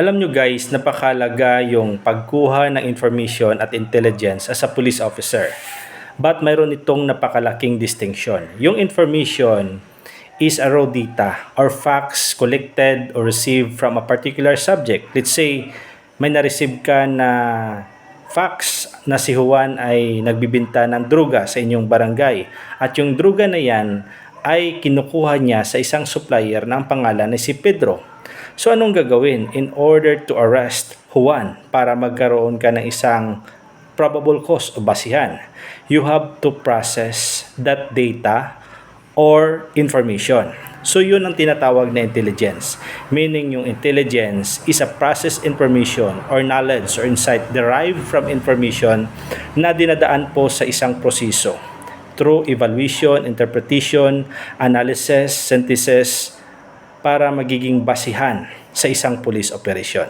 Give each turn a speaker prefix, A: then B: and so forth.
A: Alam nyo guys, napakalaga yung pagkuha ng information at intelligence as a police officer. But mayroon itong napakalaking distinction. Yung information is a raw data or facts collected or received from a particular subject. Let's say, may na-receive ka na facts na si Juan ay nagbibinta ng druga sa inyong barangay. At yung druga na yan ay kinukuha niya sa isang supplier ng pangalan na si Pedro. So anong gagawin in order to arrest Juan para magkaroon ka ng isang probable cause o basihan? You have to process that data or information. So yun ang tinatawag na intelligence. Meaning yung intelligence is a process information or knowledge or insight derived from information na dinadaan po sa isang proseso through evaluation, interpretation, analysis, synthesis para magiging basihan sa isang police operation.